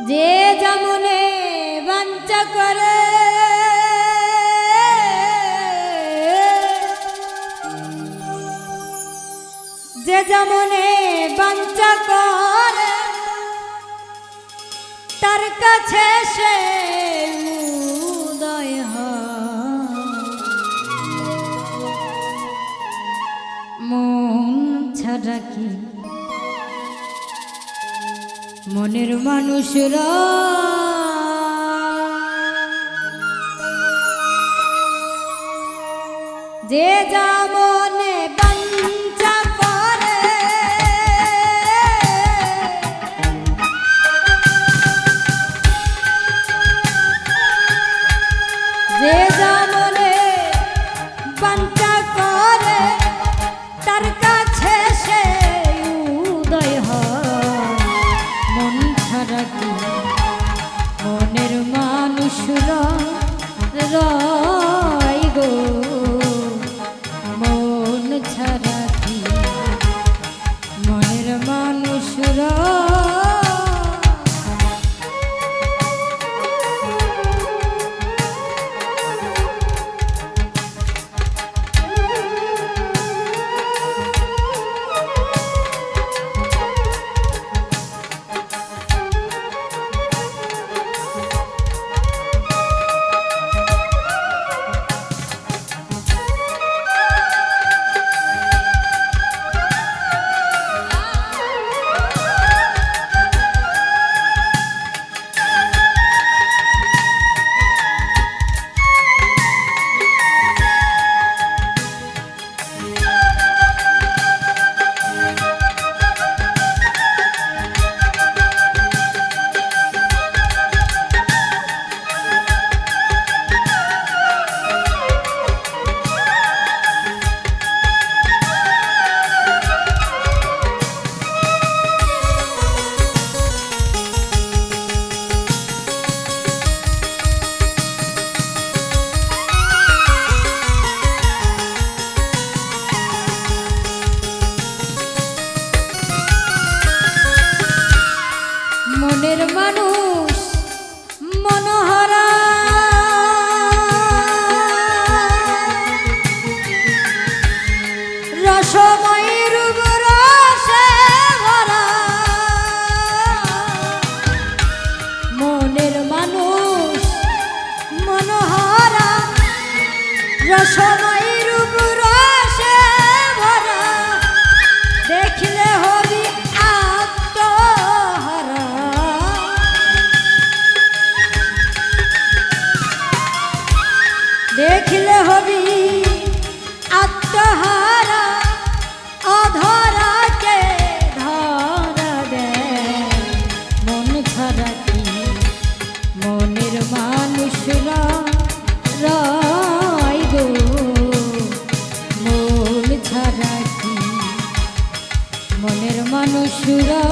যে যেমনে বঞ্চ করে যে যেমনে বঞ্চ করে তার কাছে সে মনের মানুষরা। যে যা মনে rồi. মনের মানুষরা।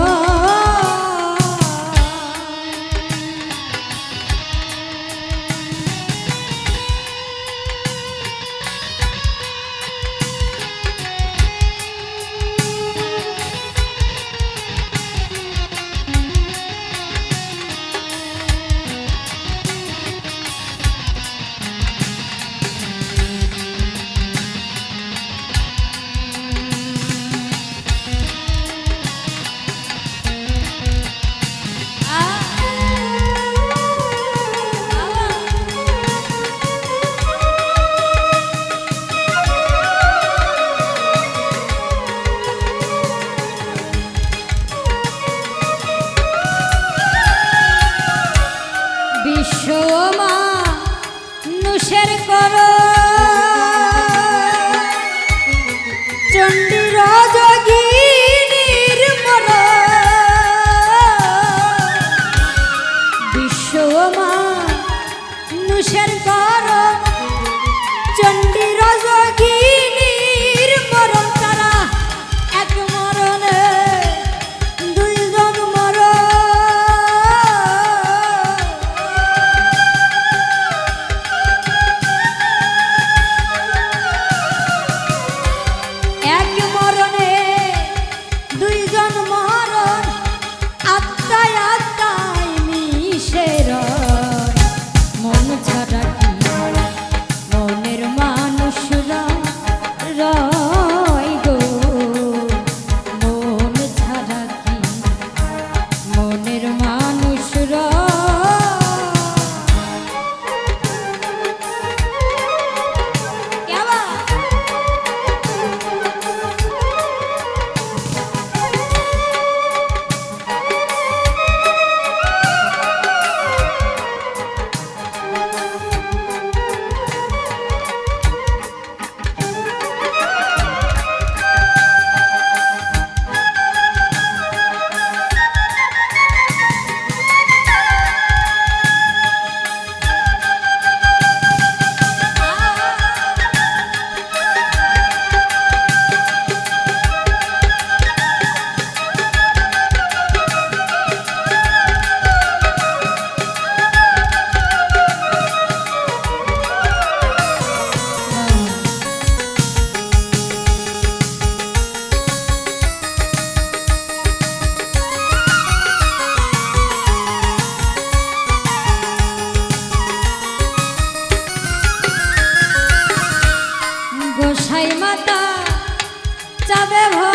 ভাই মাতা চাবে যাবে